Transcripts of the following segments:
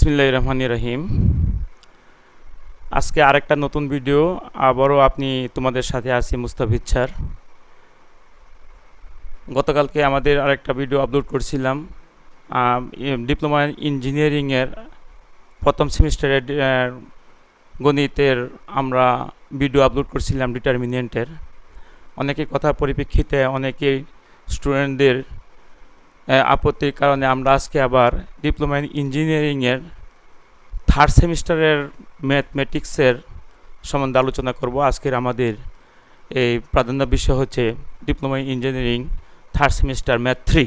বিসমিল্লাহ রহমান রহিম। আজকে আরেকটা নতুন ভিডিও, আবারও আপনি তোমাদের সাথে আছি মুস্তাফিজ গতকালকে আমাদের আরেকটা ভিডিও আপলোড করছিলাম ডিপ্লোমা ইঞ্জিনিয়ারিংয়ের প্রথম সেমিস্টারের গণিতের আমরা ভিডিও আপলোড করছিলাম ডিটারমিনেন্টের। অনেকে কথার পরিপ্রেক্ষিতে অনেকেই স্টুডেন্টদের আপত্তির কারণে আমরা আজকে আবার ডিপ্লোমা ইন ইঞ্জিনিয়ারিংয়ের থার্ড সেমিস্টারের ম্যাথমেটিক্সের সম্বন্ধে আলোচনা করব। আজকের আমাদের এই প্রাধান্য বিষয় হচ্ছে diploma engineering third semester math three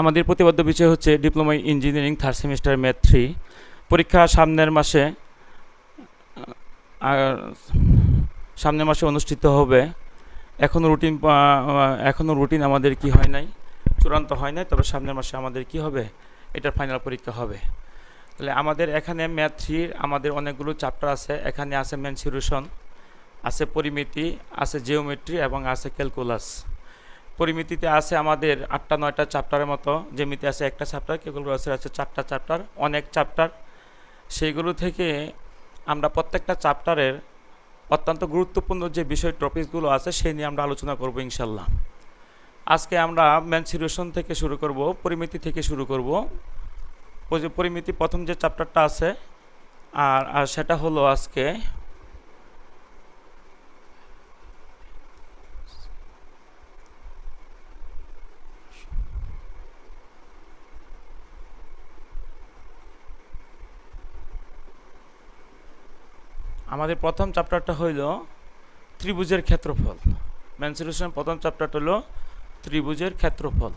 আমাদের প্রতিবদ্ধ বিষয় হচ্ছে diploma engineering third semester math three পরীক্ষা সামনের মাসে সামনের মাসে অনুষ্ঠিত হবে। এখনও রুটিন এখনও রুটিন আমাদের কি হয় নাই, চূড়ান্ত হয় নাই, তবে সামনের মাসে আমাদের কি হবে, এটার ফাইনাল পরীক্ষা হবে। তাহলে আমাদের এখানে ম্যাথ থ্রির আমাদের অনেকগুলো চ্যাপ্টার আছে, এখানে আছে মেনসিউরেশন আছে পরিমিতি, আছে জিওমেট্রি এবং আছে ক্যালকুলাস পরিমিতিতে আছে আমাদের আটটা, নয়টা চ্যাপ্টারের মতো। যেমিতে আছে একটা চ্যাপ্টার ক্যালকুলাসের আছে আছে চারটা চ্যাপ্টার অনেক চ্যাপ্টার সেইগুলো থেকে আমরা প্রত্যেকটা চ্যাপ্টারের অত্যন্ত গুরুত্বপূর্ণ যে বিষয় টপিকসগুলো আছে, সেই নিয়ে আমরা আলোচনা করব ইনশাল্লাহ আজকে আমরা ম্যানসিউরেশন থেকে শুরু করব, পরিমিতি থেকে শুরু করব। পরিমিতি প্রথম যে চ্যাপ্টারটা আছে, আর আর সেটা হলো আজকে আমাদের প্রথম চ্যাপ্টারটা হইল ত্রিভুজের ক্ষেত্রফল। ম্যানসিউরেশন প্রথম চ্যাপ্টারটা হলো ত্রিভুজের ক্ষেত্রফল।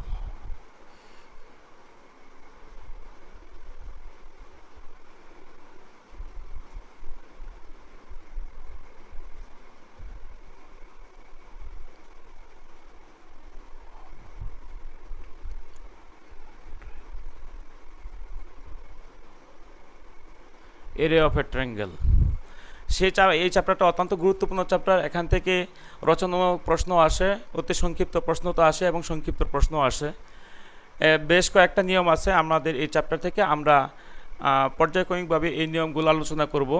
এরিয়া অফ এ ট্রায়াঙ্গেল সেই চা এই চ্যাপ্টারটা অত্যন্ত গুরুত্বপূর্ণ চ্যাপ্টার এখান থেকে রচনামূলক প্রশ্ন আসে, অতি সংক্ষিপ্ত প্রশ্ন তো আসে এবং সংক্ষিপ্ত প্রশ্ন আসে। বেশ কয়েকটা নিয়ম আছে আমাদের এই চ্যাপ্টার থেকে। আমরা পর্যায়ক্রমিকভাবে এই নিয়মগুলো আলোচনা করব।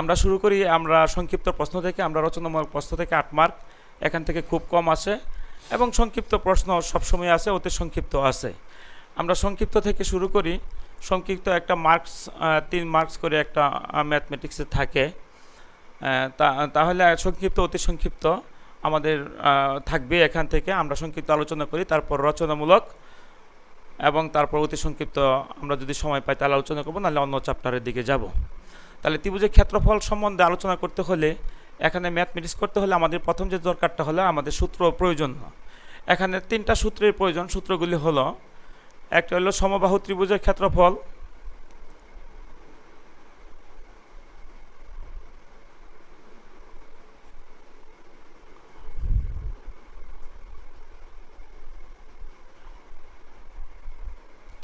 আমরা শুরু করি আমরা সংক্ষিপ্ত প্রশ্ন থেকে, আমরা রচনামূলক প্রশ্ন থেকে আট মার্ক এখান থেকে খুব কম আসে এবং সংক্ষিপ্ত প্রশ্ন সবসময় আছে অতি সংক্ষিপ্ত আছে আমরা সংক্ষিপ্ত থেকে শুরু করি। সংক্ষিপ্ত একটা মার্কস তিন মার্কস করে একটা ম্যাথমেটিক্সে থাকে। তাহলে সংক্ষিপ্ত, অতি সংক্ষিপ্ত আমাদের থাকবে এখান থেকে। আমরা সংক্ষিপ্ত আলোচনা করি, তারপর রচনামূলক এবং তারপর অতি সংক্ষিপ্ত আমরা যদি সময় পাই তাহলে আলোচনা করব, নাহলে অন্য চ্যাপ্টারের দিকে যাব। তাহলে ত্রিভুজের ক্ষেত্রফল সম্বন্ধে আলোচনা করতে হলে এখানে ম্যাথমেটিক্স করতে হলে আমাদের প্রথম যে দরকারটা হলো আমাদের সূত্র প্রয়োজন। এখানে তিনটা সূত্রের প্রয়োজন। সূত্রগুলি হলো, একটা হলো সমবাহু ত্রিভুজের ক্ষেত্রফল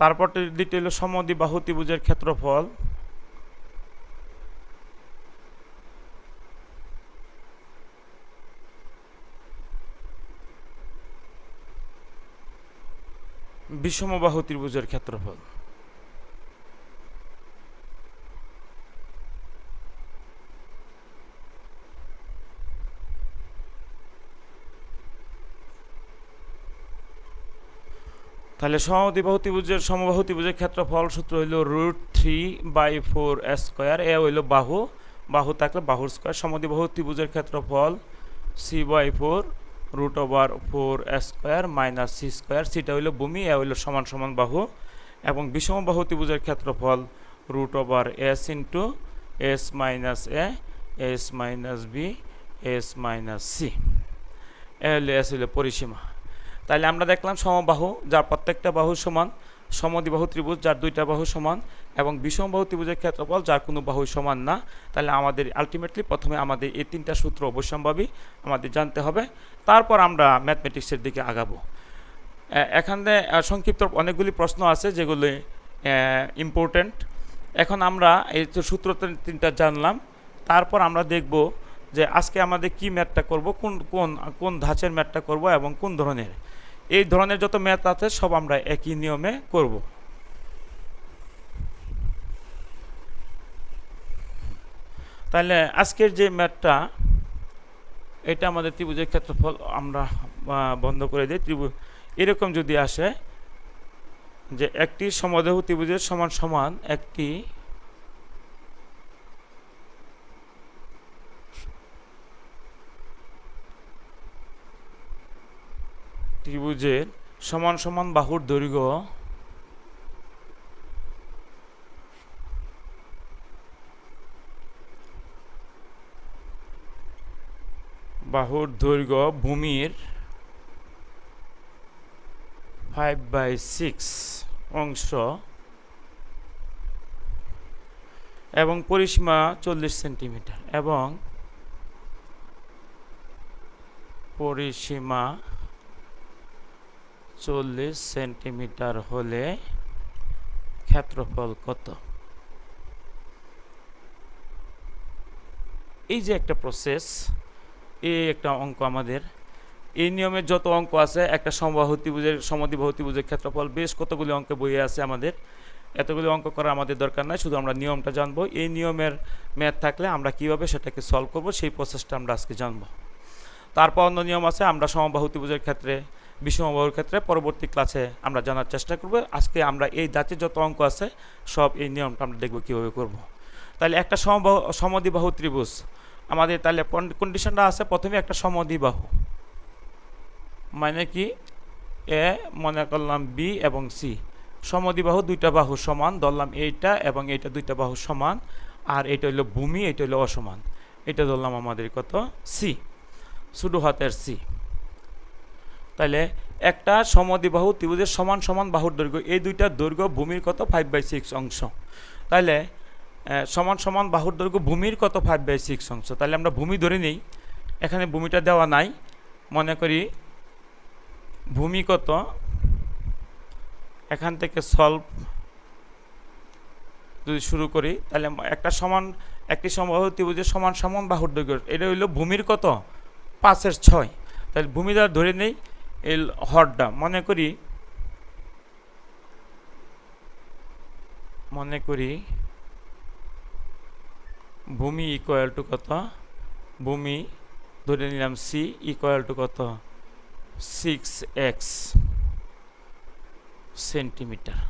তারপর দ্বিতীয় হলো সমদ্বিবাহু ত্রিভুজের ক্ষেত্রফল। বিষমবাহু ত্রিভুজের ক্ষেত্রফল। তাহলে সমদ্বিবাহু ত্রিভুজের সমবাহু ত্রিভুজের ক্ষেত্রফল সূত্র হইল root three by four square, A হইল বাহু। বাহু থাকলে বাহুর স্কোয়ার। সমদ্বিবাহু ত্রিভুজের ক্ষেত্রফল C by four root over four square minus C square. সিটা হইল ভূমি, এ হইল সমান সমান বাহু। এবং বিষম বাহু ত্রিভুজের ক্ষেত্রফল root over s into s minus a s minus b s minus c এ হলো এস হইল পরিসীমা। তাহলে আমরা দেখলাম সমবাহু, যার প্রত্যেকটা বাহু সমান, সমদ্বিবাহু ত্রিভুজ, যার দুইটা বাহু সমান, এবং বিষমবাহু ত্রিভুজের ক্ষেত্রফল যার কোনো বাহু সমান না। তাহলে আমাদের আলটিমেটলি প্রথমে আমাদের এই তিনটা সূত্র অবশ্যম্ভাবী আমাদের জানতে হবে। তারপর আমরা ম্যাথমেটিক্সের দিকে আগাবো। এখানে সংক্ষিপ্ত অনেকগুলি প্রশ্ন আছে যেগুলি ইম্পর্ট্যান্ট এখন আমরা এই সূত্র তিনটা জানলাম, তারপর আমরা দেখব যে আজকে আমাদের কি ম্যাথটা করব, কোন কোন কোন ধাঁচের ম্যাথটা করব এবং কোন ধরনের। এই ধরনের যত ম্যাথ আছে, সব আমরা একই নিয়মে করব। তাহলে আজকের যে ম্যাথটা এটা আমাদের ত্রিভুজের ক্ষেত্রফল আমরা বন্ধ করে দিই। ত্রিভুজ এরকম যদি আসে যে একটি সমদেহ ত্রিভুজের সমান সমান একটি ত্রিভুজের সমান সমান বাহুর দৈর্ঘ্য বাহুর দৈর্ঘ্য ভূমির ফাইভ বাই সিক্স অংশ এবং পরিসীমা চল্লিশ সেন্টিমিটার এবং পরিসীমা চল্লিশ সেন্টিমিটার হলে ক্ষেত্রফল কত? এই যে একটা প্রসেস এই একটা অঙ্ক আমাদের। এই নিয়মের যত অঙ্ক আছে, একটা সমবাহু ত্রিভুজের সমদ্বিবাহু ত্রিভুজের ক্ষেত্রফল বেশ কতগুলি অঙ্কে বইয়ে আছে আমাদের। এতগুলি অঙ্ক করা আমাদের দরকার নাই, শুধু আমরা নিয়মটা জানব। এই নিয়মের ম্যাথ থাকলে আমরা কীভাবে সেটাকে সলভ করব, সেই প্রসেসটা আমরা আজকে জানব। তারপর অন্য নিয়ম আছে, আমরা সমবাহু ত্রিভুজের ক্ষেত্রে বিষমবাহুর ক্ষেত্রে পরবর্তী ক্লাসে আমরা জানার চেষ্টা করব। আজকে আমরা এই জাতির যত অঙ্ক আছে, সব এই নিয়মটা আমরা দেখব কীভাবে করব। তাহলে একটা সমবাহু, সমদ্বিবাহু ত্রিভুজ। আমাদের তাহলে কন্ডিশনটা আছে? প্রথমে একটা সমদ্বিবাহু। মানে কি? এ মনে করলাম বি এবং সি। সমদ্বিবাহু দুইটা বাহু সমান, ধরলাম এইটা এবং এইটা দুইটা বাহু সমান, আর এটা হইল ভূমি, এটা হইল অসমান। এটা ধরলাম আমাদের কত? সি। শুধু হাতের সি। তাহলে একটা সমদ্বিবাহু ত্রিভুজের সমান সমান বাহুর দৈর্ঘ্য, এই দুইটা দৈর্ঘ্য ভূমির কত? ফাইভ বাই সিক্স অংশ। তাহলে সমান সমান বাহুর দৈর্ঘ্য ভূমির কত? ফাইভ বাই সিক্স অংশ। তাহলে আমরা ভূমি ধরে নিই। এখানে ভূমিটা দেওয়া নাই। মনে করি ভূমি কত? এখান থেকে সলভ যদি শুরু করি তাহলে একটা সমান, একটি সমবাহু ত্রিভুজের সমান সমান বাহুর দৈর্ঘ্য, এটা হইল ভূমির কত? পাঁচের ছয়। তাহলে ভূমি দ্বারা ধরে নেই। এল হরটা মনে করি মনে করি ভূমি ইকুয়াল টু কত? ভূমি ধরে নিলাম সি ইকুয়াল টু কত? সিক্স এক্স সেন্টিমিটার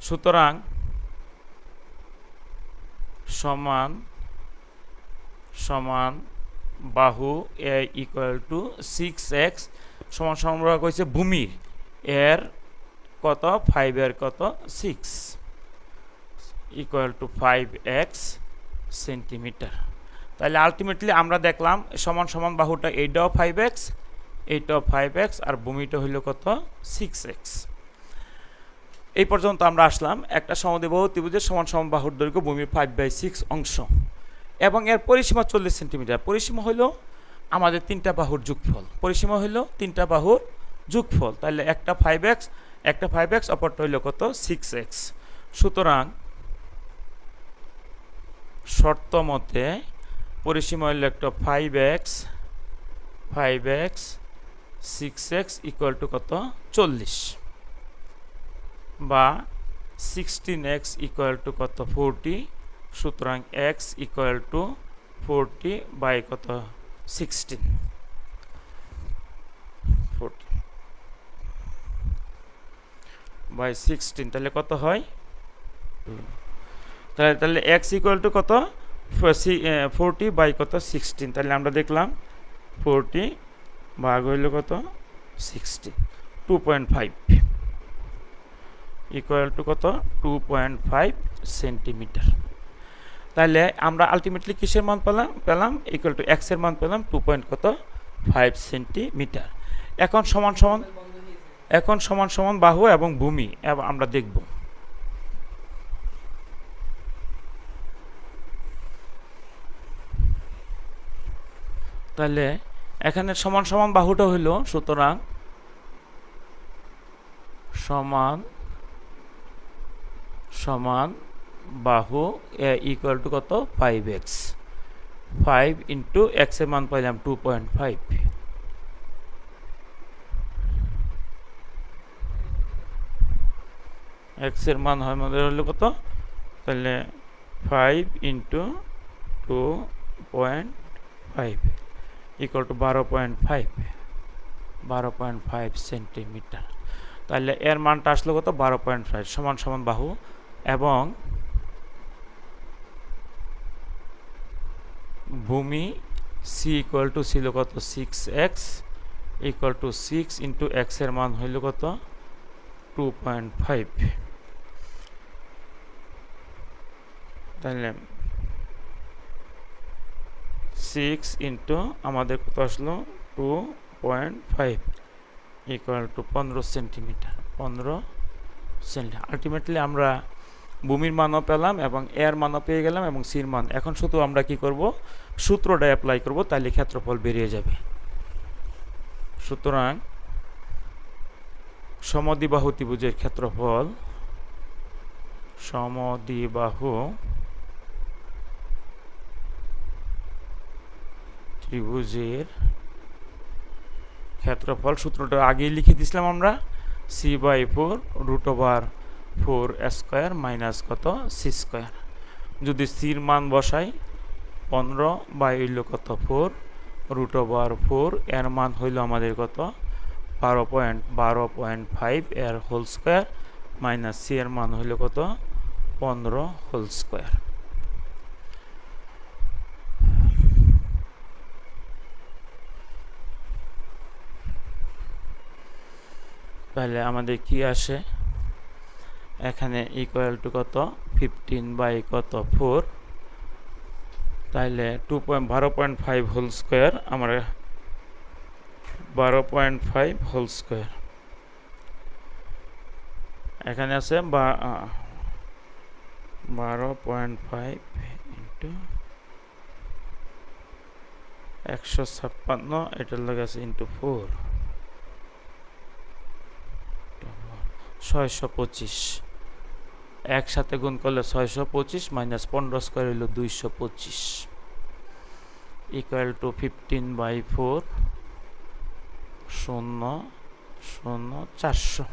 সুতরাং সমান সমান বাহু a equal to six x সমান সমান করেছে ভূমির। এর কত? ফাইভ এর কত? Six equal to five x centimetre তাহলে আলটিমেটলি আমরা দেখলাম সমান সমান বাহুটা এইটাও ফাইভ এক্স এইটাও ফাইভ এক্স আর ভূমিটা হইল কত? সিক্স এক্স এই পর্যন্ত আমরা আসলাম একটা সমদ্বিবাহু ত্রিভুজের সমান সমান বাহুর দৈর্ঘ্য ভূমির ফাইভ বাই সিক্স অংশ। এবং এর পরিসীমা চল্লিশ সেন্টিমিটার পরিসীমা হইল আমাদের তিনটা বাহুর যোগফল। পরিসীমা হইল তিনটা বাহুর যোগফল। তাহলে একটা ফাইভ এক্স একটা ফাইভ এক্স অপরটা হইল কত? সিক্স এক্স সুতরাং শর্ত মতে পরিসীমা হইল একটা five x five x six x equal to কত? চল্লিশ। বা সিক্সটিন এক্স ইকুয়াল টু কত? ফোরটি সুতরাং x equal to forty by কত? সিক্সটিন বাই সিক্সটিন তাহলে কত হয়? তাহলে তাহলে এক্স ইকুয়াল টু কত? ফোরটি বাই কত? সিক্সটিন তাহলে আমরা দেখলাম ফোরটি ভাগ হইল কত? Sixty two point five equal to কত? টু পয়েন্ট ফাইভ সেন্টিমিটার তাহলে আমরা আলটিমেটলি কিসের মান পেলাম? পেলাম ইকুয়াল টু এক্সের মান পেলাম টু পয়েন্ট কত? ফাইভ সেন্টিমিটার এখন সমান সমান, এখন সমান সমান বাহু এবং ভূমি আমরা দেখব। তাহলে এখানে সমান সমান বাহুটা হইল, সুতরাং সমান সমান বাহু ইকুয়াল টু কত? ফাইভ এক্স ফাইভ ইন্টু এক্সের মান পাইলাম টু পয়েন্ট ফাইভ এক্সের মান হয় আমাদের হলো কত? তাহলে five into two point five equal to বারো পয়েন্ট ফাইভ বারো পয়েন্ট ফাইভ সেন্টিমিটার তাহলে এর মানটা আসলো কত? বারো পয়েন্ট ফাইভ সমান সমান বাহু। এবং ভূমি সি ইকুয়াল টু ছিল কত? Six x equal to six into এক্সের মান হইল কত? টু পয়েন্ট ফাইভ তাহলে সিক্স ইন্টু আমাদের কত আসলো? Two point five equal to পনেরো সেন্টিমিটার পনেরো সেন্টিমিটার আলটিমেটলি আমরা ভূমির মানও পেলাম এবং এর মানও পেয়ে গেলাম এবং সির মান। এখন শুধু আমরা কি করব? সূত্রটা অ্যাপ্লাই করব, তাহলে ক্ষেত্রফল বেরিয়ে যাবে। সুতরাং সমদ্বিবাহু ত্রিভুজের ক্ষেত্রফল সমদিবাহু ত্রিভুজের ক্ষেত্রফল সূত্রটা আগেই লিখে দিয়েছিলাম আমরা c by four root over four square minus কত? C square. যদি সির মান বসাই, পনেরো বাই হইল কত? ফোর। রুট ওভার ফোর, এর মান হইল আমাদের কত? বারো পয়েন্ট বারো পয়েন্ট ফাইভ, এর হোল স্কোয়ার মাইনাস সি এর মান হইল কত? পনেরো হোল স্কোয়ার। তাহলে আমাদের কি আসে? এখানে ইকুয়াল টু কত? ফিফটিন বাই কত? ফোর তাইলে টু পয়েন্ট বারো পয়েন্ট ফাইভ হোল স্কোয়ার আমরা বারো পয়েন্ট ফাইভ হোল স্কোয়ার এখানে আছে বা বারো পয়েন্ট ফাইভ ইন্টু একশো ছাপ্পান্ন, এটার লাগে আছে ইন্টু ফোর ছয়শো পঁচিশ। একসাথে গুণ করলে ছয়শো পঁচিশ মাইনাস পনেরো স্কোয়ার হইল দুইশো পঁচিশ। Equal to fifteen by four শূন্য শূন্য, চারশো।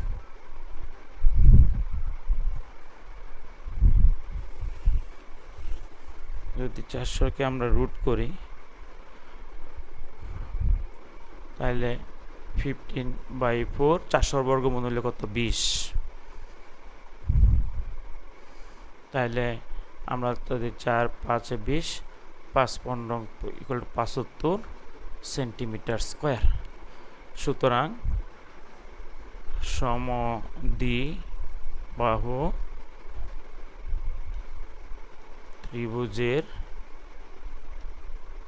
যদি চারশোকে আমরা রুট করি তাহলে ফিফটিন বাই ফোর চারশোর বর্গমূল হলে কত বিশ। তাহলে আমরা যদি চার, পাঁচে বিশ, পাঁচ পনেরো ইকুয়াল টু পাঁচাত্তর সেন্টিমিটার স্কোয়ার সুতরাং সমদি বাহু ত্রিভুজের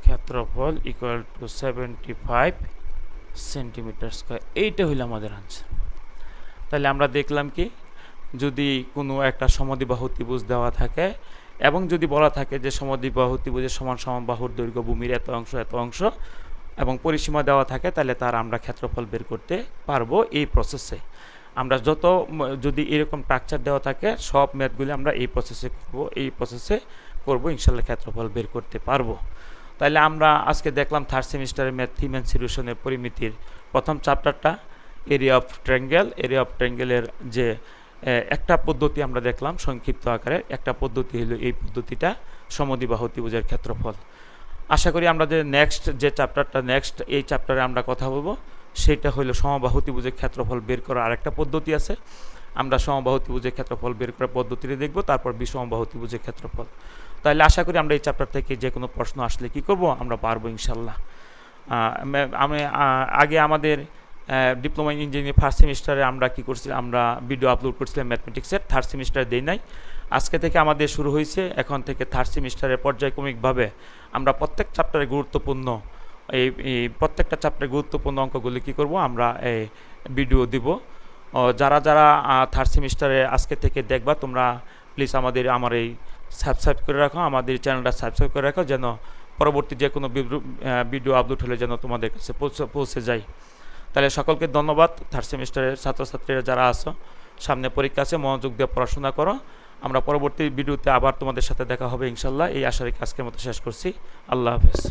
ক্ষেত্রফল equal to seventy five centimetre square এইটা হইল আমাদের আনসার তাহলে আমরা দেখলাম কি, যদি কোনো একটা সমদ্বিবাহু ত্রিভুজ দেওয়া থাকে এবং যদি বলা থাকে যে সমদ্বিবাহু ত্রিভুজের সমান সমান বাহুর দৈর্ঘ্য ভূমির এত অংশ এত অংশ এবং পরিসীমা দেওয়া থাকে, তাহলে তার আমরা ক্ষেত্রফল বের করতে পারব এই প্রসেসে আমরা যত যদি এরকম টাকচার দেওয়া থাকে, সব ম্যাথগুলি আমরা এই প্রসেসে করব, এই প্রসেসে করব, ইনশাল্লাহ ক্ষেত্রফল বের করতে পারব। তাহলে আমরা আজকে দেখলাম থার্ড সেমিস্টারের ম্যাথ থিম অ্যান্ড সলিউশনের পরিমিতির প্রথম চ্যাপ্টারটা area of triangle area of ট্রাঙ্গেলের যে একটা পদ্ধতি আমরা দেখলাম সংক্ষিপ্ত আকারে, একটা পদ্ধতি হলো এই পদ্ধতিটা সমদ্বিবাহু ত্রিভুজের ক্ষেত্রফল। আশা করি আমরা যে নেক্সট যে চ্যাপ্টারটা নেক্সট এই চ্যাপ্টারে আমরা কথা বলব, সেটা হলো সমবাহু ত্রিভুজের ক্ষেত্রফল বের করার আরেকটা পদ্ধতি আছে। আমরা সমবাহু ত্রিভুজের ক্ষেত্রফল বের করার পদ্ধতিটি দেখব, তারপর বিষমবাহু ত্রিভুজের ক্ষেত্রফল। তাহলে আশা করি আমরা এই চ্যাপ্টার থেকে যে কোনো প্রশ্ন আসলে কি করব, আমরা পারব ইনশাল্লাহ আমি আগে আমাদের ডিপ্লোমা ইঞ্জিনিয়ারিং ফার্স্ট সেমিস্টারে আমরা কি করছিলাম, আমরা ভিডিও আপলোড করছিলাম ম্যাথমেটিক্সের থার্ড সেমিস্টারে দেই নাই। আজকে থেকে আমাদের শুরু হয়েছে, এখন থেকে থার্ড সেমিস্টারে পর্যায়ক্রমিকভাবে আমরা প্রত্যেক চ্যাপ্টারে গুরুত্বপূর্ণ, এই প্রত্যেকটা চ্যাপ্টারে গুরুত্বপূর্ণ অঙ্কগুলি কী করব, আমরা এই ভিডিও দিব। যারা যারা থার্ড সেমিস্টারে আজকে থেকে দেখবা, তোমরা প্লিজ আমাদের, আমার এই সাবস্ক্রাইব করে রাখো, আমাদের চ্যানেলটা সাবস্ক্রাইব করে রাখো, যেন পরবর্তী যে কোনো ভিডিও আপলোড হলে যেন তোমাদের কাছে পৌঁছে পৌঁছে যায়। তাহলে সকলকে ধন্যবাদ। থার্ড সেমিস্টারের ছাত্রছাত্রীরা যারা আসো সামনে পরীক্ষা আছে, মনোযোগ দিয়ে পড়াশোনা করো। আমরা পরবর্তী ভিডিওতে আবার তোমাদের সাথে দেখা হবে ইনশাল্লাহ। এই আশা রেখে আজকের মতো শেষ করছি। আল্লাহ হাফেজ।